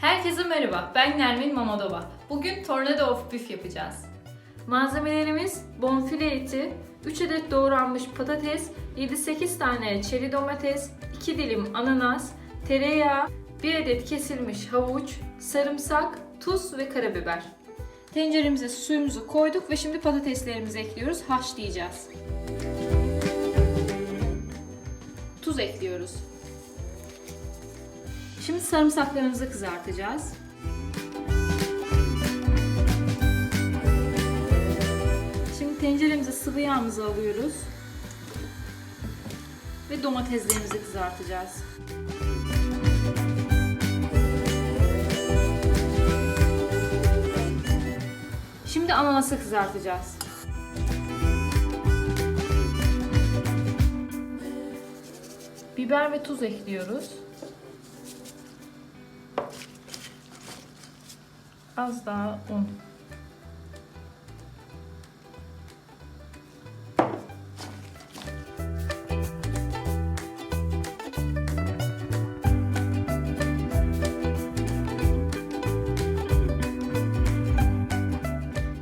Herkese merhaba, ben Nermin Mamadova. Bugün Tornado of Beef yapacağız. Malzemelerimiz bonfile eti, 3 adet doğranmış patates, 7-8 tane çeri domates, 2 dilim ananas, tereyağı, 1 adet kesilmiş havuç, sarımsak, tuz ve karabiber. Tenceremize suyumuzu koyduk ve şimdi patateslerimizi ekliyoruz, haşlayacağız. Tuz ekliyoruz. Şimdi sarımsaklarımızı kızartacağız. Şimdi tenceremize sıvı yağımızı alıyoruz. Ve domateslerimizi kızartacağız. Şimdi ananası kızartacağız. Biber ve tuz ekliyoruz. Az daha un.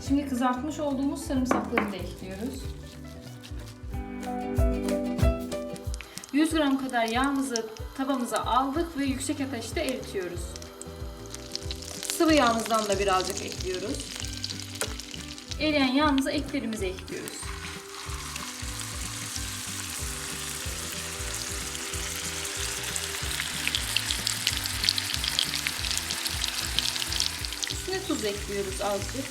Şimdi kızartmış olduğumuz sarımsakları da ekliyoruz. 100 gram kadar yağımızı tavamıza aldık ve yüksek ateşte eritiyoruz. Sıvı yağımızdan da birazcık ekliyoruz. Eriyen yağımızı etlerimize ekliyoruz. Üstüne tuz ekliyoruz azıcık.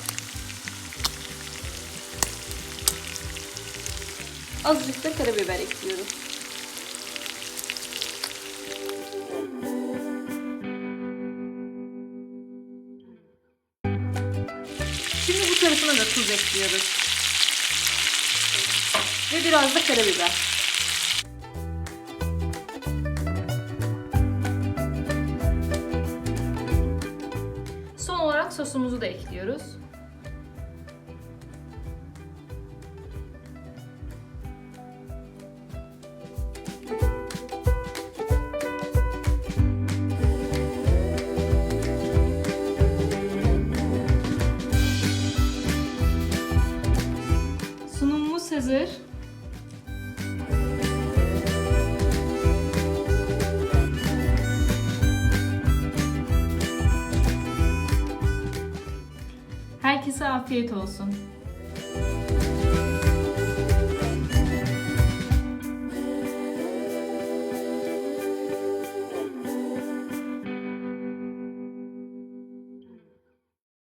Azıcık da karabiber ekliyoruz. Şimdi bu tarafına da tuz ekliyoruz. Ve biraz da karabiber. Son olarak sosumuzu da ekliyoruz. Hazır. Herkese afiyet olsun.